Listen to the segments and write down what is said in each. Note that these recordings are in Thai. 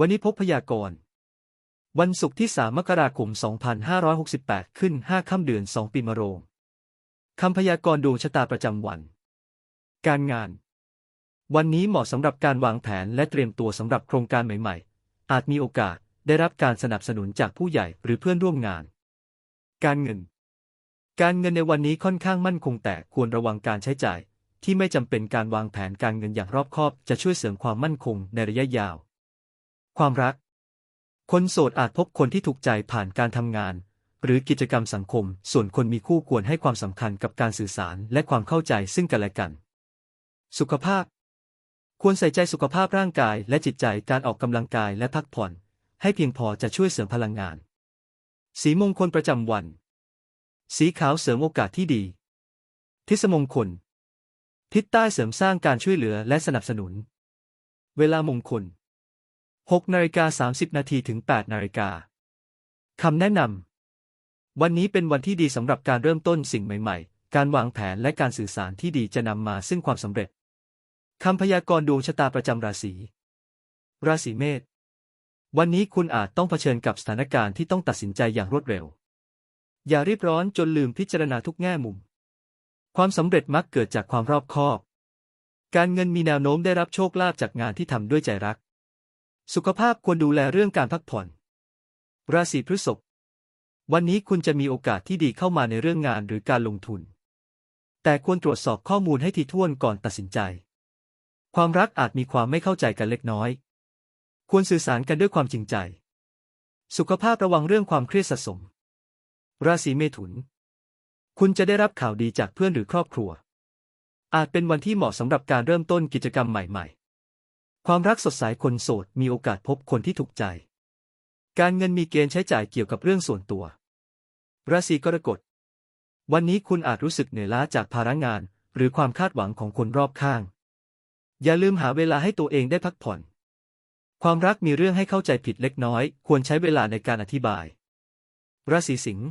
วันนี้พบพยากรณ์ วันศุกร์ที่ 3 มกราคม 2568 ขึ้น 5 ค่ำเดือน 2 ปีมะโรง คำพยากรณ์ดวงชะตาประจำวัน การงาน วันนี้เหมาะสำหรับการวางแผนและเตรียมตัวสำหรับโครงการใหม่ๆ อาจมีโอกาสได้รับการสนับสนุนจากผู้ใหญ่หรือเพื่อนร่วมงาน การเงิน การเงินในวันนี้ค่อนข้างมั่นคงแต่ควรระวังการใช้จ่าย ที่ไม่จำเป็นการวางแผนการเงินอย่างรอบคอบ จะช่วยเสริมความมั่นคงในระยะยาว ความรัก คนโสดอาจพบคนที่ถูกใจผ่านการทำงาน หรือกิจกรรมสังคม ส่วนคนมีคู่ควรให้ความสำคัญกับการสื่อสารและความเข้าใจซึ่งกันและกัน สุขภาพ ควรใส่ใจสุขภาพร่างกายและจิตใจการออกกำลังกายและพักผ่อน ให้เพียงพอจะช่วยเสริมพลังงาน สีมงคลประจำวัน สีขาวเสริมโอกาสที่ดี ทิศมงคล ทิศใต้เสริมสร้างการช่วยเหลือและสนับสนุน เวลามงคล 6นาฬิกา30 นาทีถึง 8นาฬิกาคำแนะนำ วันนี้เป็นวันที่ดีสำหรับการเริ่มต้นสิ่งใหม่ๆ การวางแผนและการสื่อสารที่ดีจะนำมาซึ่งความสำเร็จ คำพยากรณ์ดวงชะตาประจำราศี ราศีเมษ วันนี้คุณอาจต้องเผชิญกับสถานการณ์ที่ต้องตัดสินใจอย่างรวดเร็ว อย่ารีบร้อนจนลืมพิจารณาทุกแง่มุม ความสำเร็จมักเกิดจากความรอบคอบ การเงินมีแนวโน้มได้รับโชคลาภจากงานที่ทำด้วยใจรัก สุขภาพควรดูแลเรื่องการพักผ่อน ราศีพฤษภ วันนี้คุณจะมีโอกาสที่ดีเข้ามาในเรื่องงานหรือการลงทุน แต่ควรตรวจสอบข้อมูลให้ถี่วนก่อนตัดสินใจ ความรักอาจมีความไม่เข้าใจกันเล็กน้อย ควรสื่อสารกันด้วยความจริงใจ สุขภาพระวังเรื่องความเครียดสะสม ราศีเมถุน คุณจะได้รับข่าวดีจากเพื่อนหรือครอบครัว อาจเป็นวันที่เหมาะสำหรับการเริ่มต้นกิจกรรมใหม่ๆ ความรักสดใสคนโสดมีโอกาสพบคนที่ถูกใจ การเงินมีเกณฑ์ใช้จ่ายเกี่ยวกับเรื่องส่วนตัว ราศีกรกฎ วันนี้คุณอาจรู้สึกเหนื่อยล้าจากภาระงาน หรือความคาดหวังของคนรอบข้าง อย่าลืมหาเวลาให้ตัวเองได้พักผ่อน ความรักมีเรื่องให้เข้าใจผิดเล็กน้อย ควรใช้เวลาในการอธิบาย ราศีสิงห์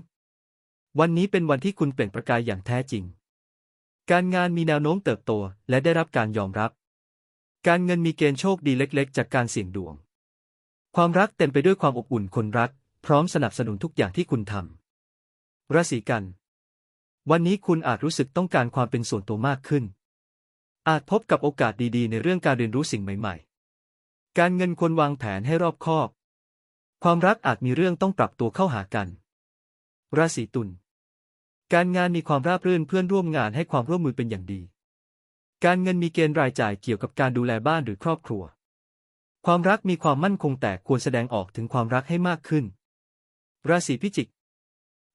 วันนี้เป็นวันที่คุณเปล่งประกายอย่างแท้จริง การงานมีแนวโน้มเติบโตและได้รับการยอมรับ การเงินมีเกณฑ์โชคดีเล็กๆ จากการเสี่ยงดวง ความรักเต็มไปด้วยความอบอุ่นคนรัก พร้อมสนับสนุนทุกอย่างที่คุณทำราศีกัน วันนี้คุณอาจรู้สึกต้องการความเป็นส่วนตัวมากขึ้น อาจพบกับโอกาสดีๆ ในเรื่องการเรียนรู้สิ่งใหม่ๆ การเงินควรวางแผนให้รอบคอบ ความรักอาจมีเรื่องต้องปรับตัวเข้าหากัน ราศีตุลการงานมีความราบรื่นเพื่อนร่วมงานให้ความร่วมมือเป็นอย่างดี การเงินมีเกณฑ์รายจ่ายเกี่ยวกับการดูแลบ้านหรือครอบครัว ความรักมีความมั่นคงแต่ควรแสดงออกถึงความรักให้มากขึ้น ราศีพิจิก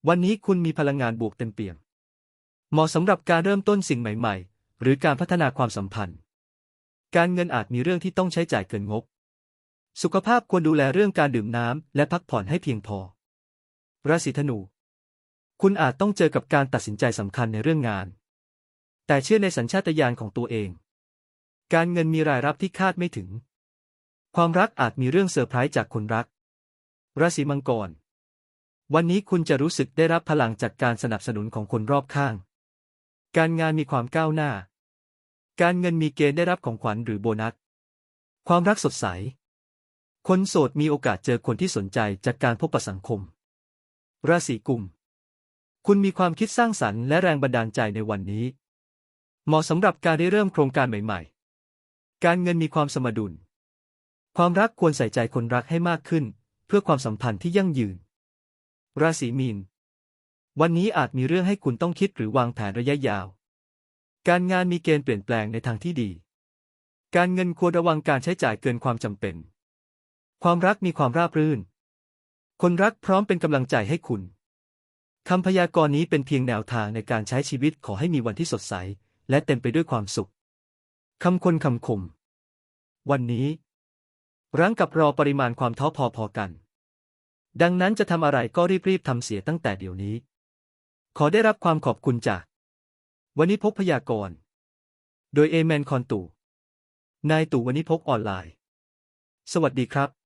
วันนี้คุณมีพลังงานบวกเต็มเปี่ยม เหมาะสำหรับการเริ่มต้นสิ่งใหม่ ๆ หรือการพัฒนาความสัมพันธ์ การเงินอาจมีเรื่องที่ต้องใช้จ่ายเกินงบ สุขภาพควรดูแลเรื่องการดื่มน้ำและพักผ่อนให้เพียงพอ ราศีธนู คุณอาจต้องเจอกับการตัดสินใจสำคัญในเรื่องงาน แต่เชื่อในสัญชาตญาณของตัวเอง การเงินมีรายรับที่คาดไม่ถึง ความรักอาจมีเรื่องเซอร์ไพรส์จากคนรัก ราศีมังกร วันนี้คุณจะรู้สึกได้รับพลังจากการสนับสนุนของคนรอบข้าง การงานมีความก้าวหน้า การเงินมีเกณฑ์ได้รับของขวัญหรือโบนัส ความรักสดใส คนโสดมีโอกาสเจอคนที่สนใจจากการพบปะสังคม ราศีกุม คุณมีความคิดสร้างสรรค์และแรงบันดาลใจในวันนี้ เหมาะสำหรับการได้เริ่มโครงการใหม่ๆ การเงินมีความสมดุล ความรักควรใส่ใจคนรักให้มากขึ้น เพื่อความสัมพันธ์ที่ยั่งยืน ราศีมีน วันนี้อาจมีเรื่องให้คุณต้องคิดหรือวางแผนระยะยาว การงานมีเกณฑ์เปลี่ยนแปลงในทางที่ดี การเงินควรระวังการใช้จ่ายเกินความจำเป็น ความรักมีความราบรื่น คนรักพร้อมเป็นกำลังใจให้คุณคำพยากรณ์นี้เป็นเพียงแนวทางในการใช้ชีวิตขอให้มีวันที่สดใส และเต็มไปด้วยความสุขคำคนคำคม วันนี้ รั้งกับรอปริมาณความท้อพอพอกัน ดังนั้นจะทำอะไรก็รีบๆทำเสียตั้งแต่เดี๋ยวนี้ ขอได้รับความขอบคุณจาก วันนี้พกพยากรณ์ โดยเอแมนคอนตู่นายตู่วันนี้พกออนไลน์ สวัสดีครับ